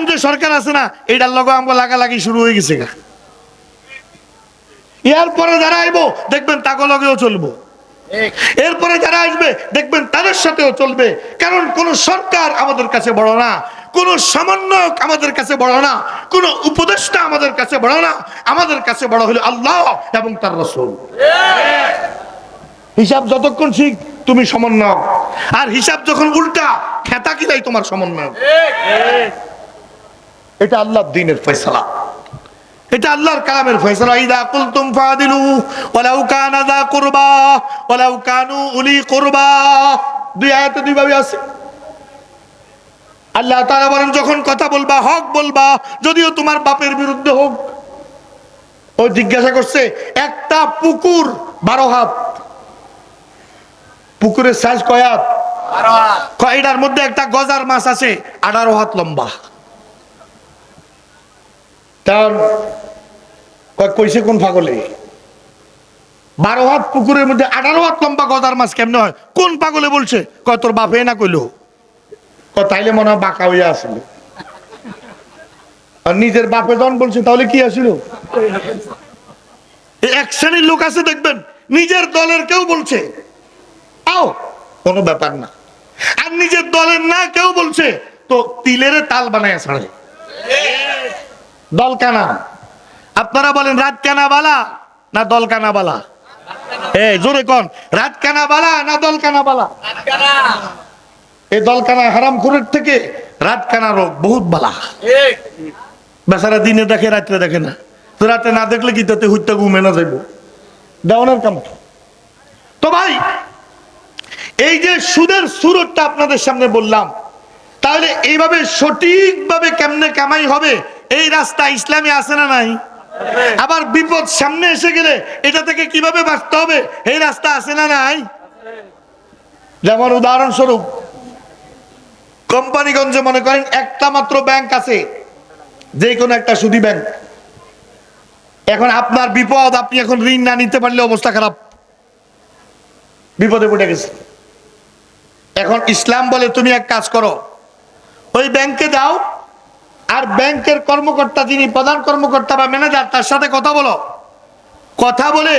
এখন যে সরকার আছে না, এটার লগে আমরা লাগালাগি শুরু হয়ে গেছে গা। এরপরে যারা আইবো, দেখবেন তাকে লগেও চলবো। এরপরে যারা আসবে, দেখবেন তাদের সাথেও চলবে। কারণ কোন সরকার আমাদের কাছে বড় না, কোন সমন্বয়ক আমাদের কাছে বড় না, কোন উপদেষ্টা আমাদের কাছে বড় না, আমাদের কাছে বড় হলো আল্লাহ এবং তার রসুল। হিসাব যতক্ষণ ঠিক, তুমি সমন্বয়ক। আর হিসাব যখন উল্টা, খেতা কিলাই তোমার সমন্বয়ক? এটা আল্লাহ দিনের ফয়সালা। এটা আল্লাহর কালামের ফয়সালা। ইদা কুলতুম ফাদিলু ওয়ালাউ কানা যা কুরবা ওয়ালাউ কানু উলি কুরবা। দুই আয়াতে দুই ভাবে আছে। আল্লাহ তাআলা বলেন যখন কথা বলবা হক বলবা যদিও তোমার বাপের বিরুদ্ধে হোক। ও জিজ্ঞাসা করছে একটা পুকুর বারো হাত। পুকুরের সাইজ কয় হাত। কয়টার মধ্যে একটা গজার মাছ আছে? আঠারো হাত লম্বা। তার কইছে কোন পাগলে? বারো হাত পুকুরের মধ্যে আঠারো হাত লম্বা গজার মাছ কেমনে হয়? কোন পাগলে বলছে? কয় তোর বাপে না কইলো? তাইলে মনে হয় বাঁকা হইয়া আসলো আর নিজের বাপে যখন বলছে, তাহলে কি আসিল এক শ্রেণির লোক আছে, দেখবেন, নিজের দলের কেউ বলছে। আও, কোনো ব্যাপার না। আর নিজের দলের না কেউ বলছে, তো তিলের তাল বানায় ছাড়ে। দল কানা আপনারা বলেন রাত কানা বালা না দল কানা বালা এ জোরে কোন রাত কানা বালা না দল কানা বালা এই দল কানা হারাম খুরের থেকে রাত কানা রোগ বহুত বালা। বেচারা দিনে দেখে, রাত্রে দেখে না। তো রাতে না দেখলে কি তাতে হুইতে ঘুমে না যাইব? দেওয়ানের কাম তো ভাই, এই যে সুদের সুরতটা আপনাদের সামনে বললাম, তাহলে এইভাবে সঠিকভাবে কেমনে কামাই হবে এই রাস্তা ইসলামে আছে না নাই? আবার বিপদ সামনে এসে গেলে এটা থেকে কীভাবে বাঁচতে হবে? এই রাস্তা আছে না নাই? যেমন উদাহরণস্বরূপ, কোম্পানিগঞ্জে মনে করেন একটা মাত্র ব্যাংক আছে যে কোনো একটা সুদি ব্যাংক। এখন আপনার বিপদ, আপনি এখন ঋণ না নিতে পারলে অবস্থা খারাপ। বিপদে পড়ে গেছে। এখন ইসলাম বলে, তুমি এক কাজ করো, ওই ব্যাংকে যাও আর ব্যাংকের কর্মকর্তা, যিনি প্রধান কর্মকর্তা বা ম্যানেজার, তার সাথে কথা বলো। কথা বলে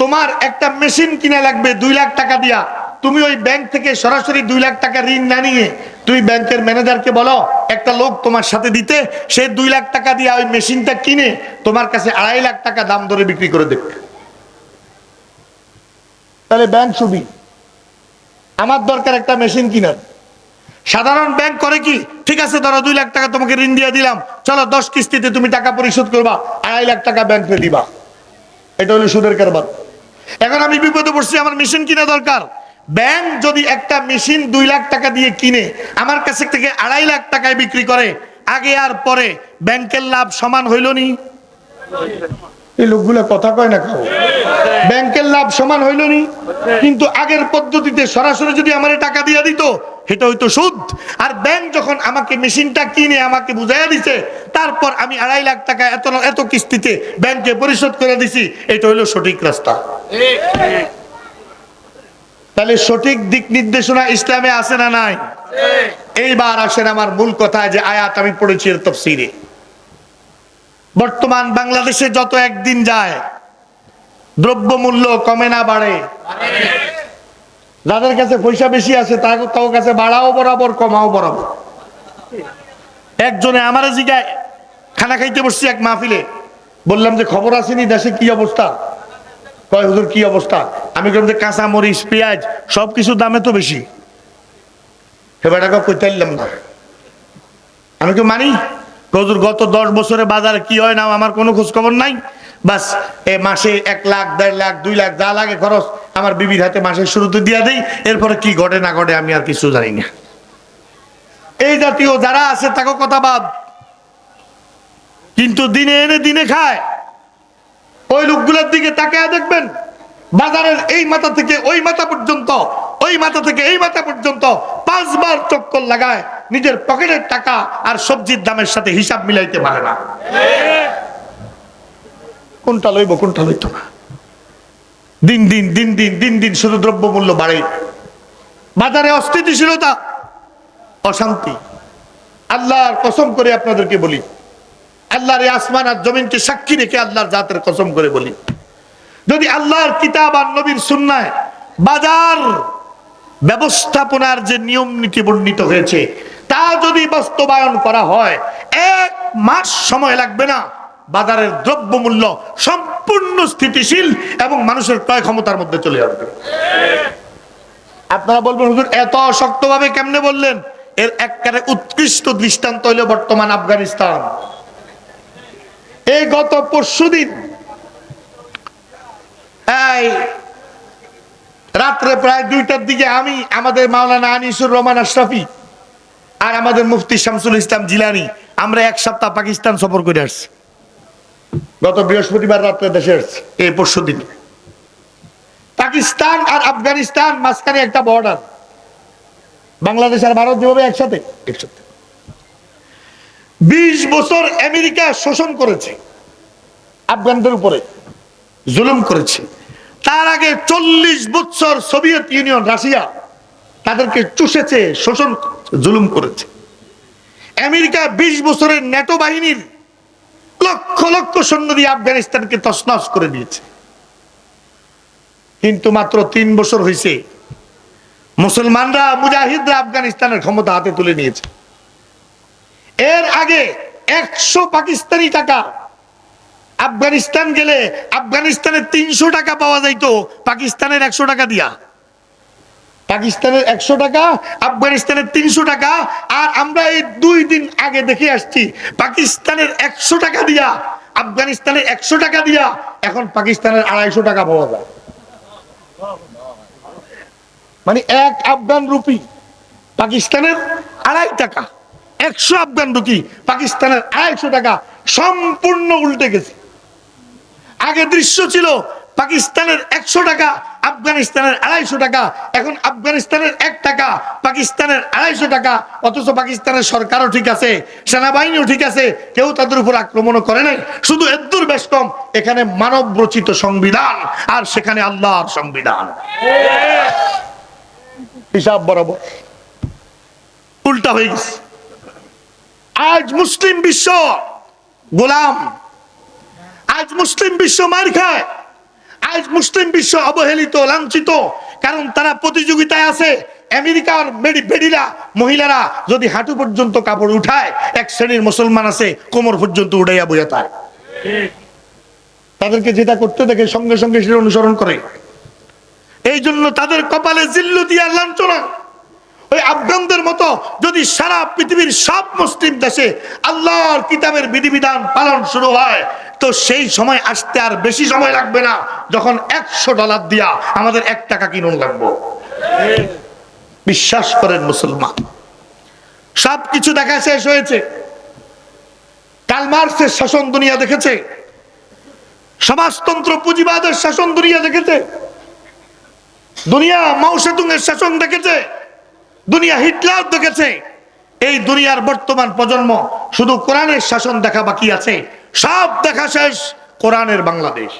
তোমার একটা মেশিন কিনে লাগবে দুই লাখ টাকা দিয়া। তুমি ওই ব্যাংক থেকে সরাসরি দুই লাখ টাকা ঋণ না নিয়ে তুমি ব্যাংকের ম্যানেজারকে বলো, একটা লোক তোমার সাথে দিতে, সে দুই লাখ টাকা দিয়ে ওই মেশিনটা কিনে তোমার কাছে আড়াই লাখ টাকা দাম ধরে বিক্রি করে দেবে। তাহলে ব্যাংক সুবি। আমার দরকার একটা মেশিন কিনার। সাধারণ ব্যাংক করে কি? ঠিক আছে, ধরো দুই লাখ টাকা তোমাকে ঋণ দিয়ে দিলাম। চলো, দশ কিস্তিতে তুমি টাকা পরিশোধ করবা, আড়াই লাখ টাকা ব্যাংকে দিবা। এটা হলো সুদের কারবার। এখন আমি বিপদে পড়ছি, আমার মেশিন কিনা দরকার? ব্যাংক যদি একটা মেশিন দুই লাখ টাকা দিয়ে কিনে, আমার কাছে থেকে আড়াই লাখ টাকায় বিক্রি করে, আগে আর পরে ব্যাংকের লাভ সমান হইল নি? এই লোকগুলো কথা কয় না খাও ব্যাংকের লাভ সমান হইল নি? কিন্তু আগের পদ্ধতিতে সরাসরি যদি আমার টাকা দিয়ে দিত এটা হইতো সুদ। আর ব্যাংক যখন আমাকে মেশিনটা কিনে আমাকে বুঝাইয়া দিছে, তারপর আমি আড়াই লাখ টাকা এত এত কিস্তিতে ব্যাংকে পরিশোধ করে দিছি, এটা হইল সঠিক রাস্তা। তাহলে সঠিক দিক নির্দেশনা ইসলামে আছে না নাই? এইবার আসেন আমার মূল কথা যে আয়াত আমি পড়েছি এর তফসিরে বর্তমান বাংলাদেশে যত একদিন যায় দ্রব্য মূল্য কমে না বাড়ে। যাদের কাছে পয়সা বেশি আছে তাও কাছে বাড়াও বরাবর, কমাও বরাবর। একজনে আমার জিগায়, খানা খাইতে বসছি এক মাহফিলে। বললাম যে, খবর আসেনি দেশে কি অবস্থা? কয়, হুজুর, কি অবস্থা? আমি বললাম যে, কাঁচা মরিচ, পেঁয়াজ সব কিছু দামে তো বেশি। এবার টাকা কইতে পারলাম না। আমি কি মানি? হুজুর, গত দশ বছরে বাজারে কি হয় না আমার কোনো খোঁজ খবর নাই? বাস, এ মাসে এক লাখ, দেড় লাখ, দুই লাখ, যা লাগে খরচ আমার বিবির হাতে মাসের শুরুতে দিয়া দেই, এরপরে কি ঘটে না ঘটে আমি আর কিছু জানি না। এই জাতীয় যারা আছে, তাকে কথা বাদ। কিন্তু দিনে এনে দিনে খায়। ওই লোকগুলোর দিকে তাকায় দেখবেন, বাজারের এই মাথা থেকে ওই মাথা পর্যন্ত, ওই মাথা থেকে এই মাথা পর্যন্ত পাঁচবার চক্কর লাগায়, নিজের পকেটের টাকা আর সবজির দামের সাথে হিসাব মিলাইতে পারে না। কোনটা লইব, কোনটা লইতো না। দিন দিন দিন দিন দিন দিন শুধু দ্রব্য মূল্য বাড়ে। বাজারে অস্থিতিশীলতা, অশান্তি। আল্লাহর কসম করে আপনাদেরকে বলি, আল্লাহর আসমান আর জমিনকে সাক্ষী রেখে আল্লাহর জাতের কসম করে বলি। যদি আল্লাহর কিতাব আর নবীর সুন্নায় বাজার ব্যবস্থাপনার যে নিয়ম নীতি বর্ণিত হয়েছে, তা যদি বাস্তবায়ন করা হয়, এক মাস সময় লাগবে না। বাজারের দ্রব্যমূল্য সম্পূর্ণ স্থিতিশীল এবং মানুষের ক্রয় ক্ষমতার মধ্যে চলে আসবে। আপনারা বলবেন, হুজুর, এত শক্তভাবে কেমনে বললেন? এর একবারে উৎকৃষ্ট দৃষ্টান্ত হইল বর্তমান আফগানিস্তান। এই গত পরশুদিন এই রাত্রে প্রায় দুইটার দিকে আমি, আমাদের মাওলানা আনিসুর রহমান আশরাফি আর আমাদের মুফতি শামসুল ইসলাম জিলানি, আমরা এক সপ্তাহ পাকিস্তান সফর করে আসছি। গত বৃহস্পতিবার রাত্রে দেশে আসছি এই পরশু দিন পাকিস্তান আর আফগানিস্তান মাঝখানে একটা বর্ডার বাংলাদেশ আর ভারত যেভাবে একসাথে একসাথে। বিশ বছর আমেরিকা শোষণ করেছে, আফগানদের উপরে জুলুম করেছে। তার আগে চল্লিশ বছর সোভিয়েত ইউনিয়ন, রাশিয়া, তাদেরকে চুষেছে, শোষণ, জুলুম করেছে। আমেরিকা বিশ বছরের ন্যাটো বাহিনীর লক্ষ লক্ষ সৈন্য দিয়ে আফগানিস্তানকে তছনছ করে দিয়েছে। কিন্তু মাত্র তিন বছর হয়েছে মুসলমানরা, মুজাহিদরা আফগানিস্তানের ক্ষমতা হাতে তুলে নিয়েছে। এর আগে একশো পাকিস্তানি টাকা আফগানিস্তান গেলে আফগানিস্তানের তিনশো টাকা পাওয়া যাইতো, পাকিস্তানের একশো টাকা দিয়া। পাকিস্তানের একশো টাকা, আফগানিস্তানের তিনশো টাকা, আর আমরা এই দুই দিন আগে দেখে আসছি, পাকিস্তানের একশো টাকা দিয়া আফগানিস্তানের একশো টাকা দিয়া, এখন পাকিস্তানের আড়াইশো টাকা পাওয়া যায়। মানে এক আফগান রুপি, পাকিস্তানের আড়াই টাকা, একশো আফগান রুপি, পাকিস্তানের আড়াইশো টাকা, সম্পূর্ণ উল্টে গেছে। আগে দৃশ্য ছিল, পাকিস্তানের একশো টাকা আফগানিস্তানের আড়াইশো টাকা, এখন আফগানিস্তানের এক টাকা, পাকিস্তানের আড়াইশো টাকা, অথচ পাকিস্তানের সরকারও ঠিক আছে, সেনাবাহিনীও ঠিক আছে, কেউ তাদের উপর আক্রমণও করে নাই। শুধু এদ্দুর বেশ কম, এখানে মানব রচিত সংবিধান, আর সেখানে আল্লাহর সংবিধান। হিসাব বরাবর। উল্টা হয়ে গেছে। আজ মুসলিম বিশ্ব গোলাম, আজ মুসলিম বিশ্ব মার খায়। আজ মুসলিম বিশ্ব অবহেলিত, লাঞ্ছিত। কারণ তারা প্রতিযোগিতায় আছে, আমেরিকার বেডি বেডিরা, মহিলারা যদি হাঁটু পর্যন্ত কাপড় উঠায়, এক শ্রেণির মুসলমান আছে, কোমর পর্যন্ত উঠাইয়া বোঝাতায় তাদেরকে যেটা করতে দেখে সঙ্গে সঙ্গে সেটা অনুসরণ করে। এই জন্য তাদের কপালে জিল্লু দিয়া লাঞ্ছনা। ওই আফগানদের মতো যদি সারা পৃথিবীর সব মুসলিম দেশে আল্লাহর কিতাবের বিধিবিধান পালন শুরু হয় তো সেই সময় আসতে আর বেশি সময় লাগবে না। যখন একশো ডলার দিয়া আমাদের এক টাকা কিনুন লাগবো। বিশ্বাস করেন মুসলমান সব কিছু দেখা শেষ হয়েছে। কালমার্সের শাসন দুনিয়া দেখেছে। সমাজতন্ত্র পুঁজিবাদের শাসন দুনিয়া দেখেছে। দুনিয়া মাউসেতুং এর শাসন দেখেছে। দুনিয়া হিটলার দেখেছে। এই দুনিয়ার বর্তমান প্রজন্ম শুধু কোরআনের শাসন দেখা বাকি আছে। সব দেখা শেষ, কোরআনের বাংলাদেশ।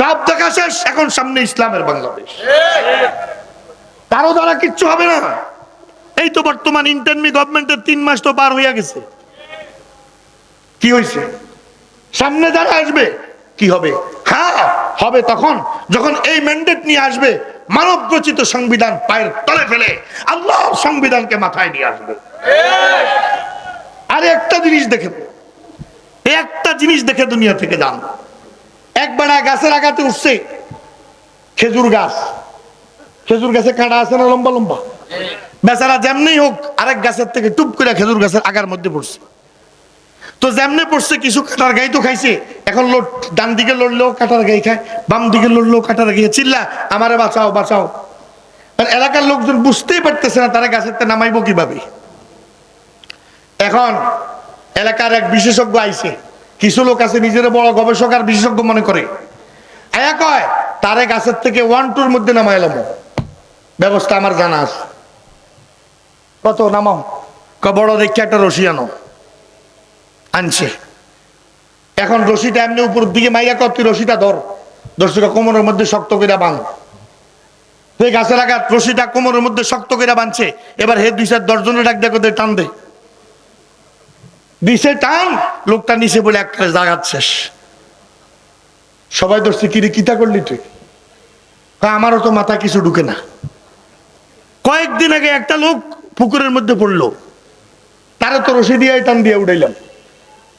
সব দেখা শেষ, এখন সামনে ইসলামের বাংলাদেশ। কারও দ্বারা কিচ্ছু হবে না। এই তো বর্তমান ইন্টারমি গভর্নমেন্টের তিন মাস তো পার হইয়া গেছে। কি হয়েছে সামনে যারা আসবে, কি হবে? হ্যাঁ হবে তখন। যখন এই ম্যান্ডেট নিয়ে আসবে মানব রচিত সংবিধান পায়ের তলে ফেলে আল্লাহ সংবিধানকে মাথায় নিয়ে আসবে। আর একটা জিনিস দেখে একটা জিনিস দেখে দুনিয়া থেকে যান। একবার গাছের আগাতে উঠছে খেজুর গাছ। খেজুর গাছে কাঁটা আছে না লম্বা লম্বা? বেচারা যেমনি হোক আরেক গাছের থেকে টুপ করে খেজুর গাছের আগার মধ্যে পড়ছে। তো যেমনে পড়ছে কিছু কাটার গাই তো খাইছে। এখন লোট ডান দিকে লড়লেও কাটার গাই খায়, বাম দিকে লড়লেও কাটার গাই চিল্লা, আমারে বাঁচাও বাঁচাও। এলাকার লোকজন বুঝতেই পারতেছে না তারা গাছের নামাইবো কীভাবে। এখন এলাকার এক বিশেষজ্ঞ আইছে। কিছু লোক আছে, নিজের বড় গবেষক আর বিশেষজ্ঞ মনে করে। আয়া কয়, তারে গাছের থেকে ওয়ান টুর মধ্যে নামাইলাম ব্যবস্থা আমার জানা আছে। কত নামাও? ক বড় একটা রশি আনো। আনছে। এখন রশিটা এমনি উপর দিকে মাইয়া কর তুই রশিটা ধর। দর্শক কোমরের মধ্যে শক্ত করে বাঁধ। এই গাছের আঘাত রশিটা কোমরের মধ্যে শক্ত করে বাঁধছে। এবার হে দুই চার দশজনে ডাক দেখো টান দে। দিছে টান, লোকটা নিচে বলে এক জাগাত শেষ। সবাই ধরছে, কিরে, কিতা করলি তুই? আমারও তো মাথা কিছু ঢুকে না। কয়েকদিন আগে একটা লোক পুকুরের মধ্যে পড়ল। তারে তো রশি দিয়ে টান দিয়ে উঠাইলাম।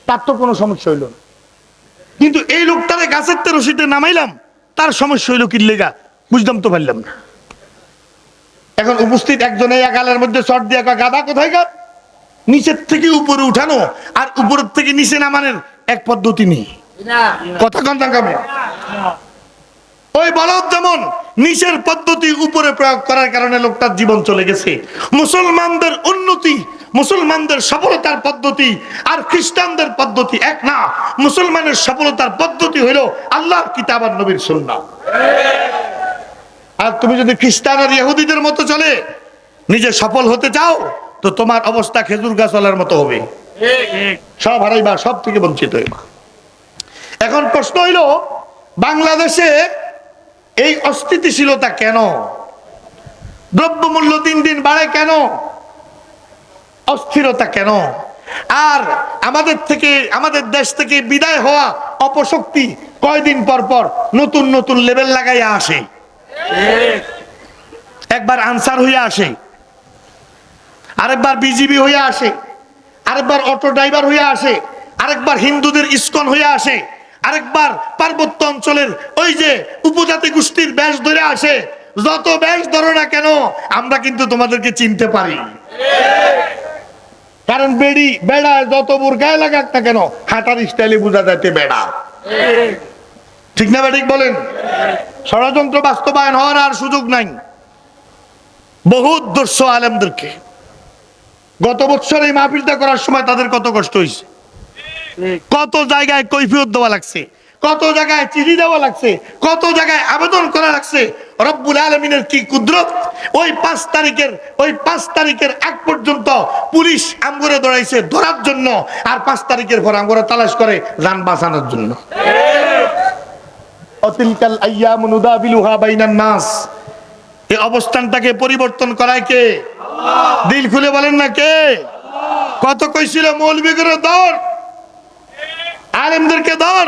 তার তো কোনো সমস্যা হইল না। কিন্তু এই লোকটারে গাছের তে রশিতে নামাইলাম, তার সমস্যা হইল কি লেগা? বুঝলাম তো পারলাম না। এখন উপস্থিত একজন এই গালের মধ্যে শর্ট দিয়ে গাদা কোথায় গা? নিচের থেকে উপরে উঠানো আর উপরের থেকে নিচে নামানোর এক পদ্ধতি নেই। কথা কন্যা কামে। ওই বলদ যেমন নিচের পদ্ধতি উপরে প্রয়োগ করার কারণে লোকটার জীবন চলে গেছে মুসলমানদের উন্নতি মুসলমানদের সফলতার পদ্ধতি আর খ্রিস্টানদের পদ্ধতি এক না। মুসলমানের সফলতার পদ্ধতি হইল আল্লাহর কিতাব আর নবীর সুন্নাহ। আর তুমি যদি খ্রিস্টান আর ইহুদিদের মতো চলে নিজে সফল হতে চাও তো তোমার অবস্থা খেজুর গাছওয়ালার মতো হবে। সব হারাইবা সব থেকে বঞ্চিত হইবা। এখন প্রশ্ন হইল বাংলাদেশে এই অস্থিতিশীলতা কেন? দ্রব্যমূল্য দিন দিন বাড়ে কেন? অস্থিরতা কেন? আর আমাদের থেকে আমাদের দেশ থেকে বিদায় হওয়া অপশক্তি কয়দিন পর পর নতুন নতুন লেভেল লাগাইয়া আসে? একবার আনসার হইয়া আসে। আরেকবার বিজিবি হইয়া আসে, আরেকবার অটো ড্রাইভার হইয়া আসে, আরেকবার হিন্দুদের ইস্কন হয়ে আসে, আরেকবার পার্বত্য অঞ্চলের ওই যে উপজাতি গোষ্ঠীর ব্যাস ধরে আসে। যত ব্যাস ধরো না কেন, আমরা কিন্তু তোমাদেরকে চিনতে পারি। কারণ বেড়ি বেড়া যত বুরগায় লাগাক না কেন, হাঁটার স্টাইলে বোঝা যাচ্ছে বেড়া। ঠিক না ঠিক বলেন? ষড়যন্ত্র বাস্তবায়ন হওয়ার আর সুযোগ নাই। বহুত দর্শ আলেমদেরকে। গত বছর এই মাহফিলটা করার সময় তাদের কত কষ্ট হয়েছে কত জায়গায় কৈফিয়ত দেওয়া লাগছে? কত জায়গায় চিঠি দেওয়া লাগছে? কত জায়গায় আবেদন করা লাগছে? রব্বুল আলমিনের কি কুদরত? ওই পাঁচ তারিখের ওই পাঁচ তারিখের আগ পর্যন্ত পুলিশ আমগরে দৌড়াইছে ধরার জন্য আর পাঁচ তারিখের পর আমগরে তালাশ করে যান বাঁচানোর জন্য। অতিলকাল আইয়াম নুদাবিলুহা বাইনান নাস। এই অবস্থানটাকে পরিবর্তন করায় কে? দিল খুলে বলেন না কে? কত কইছিল মৌলবীগুলো ধর আলেমদেরকে ধর।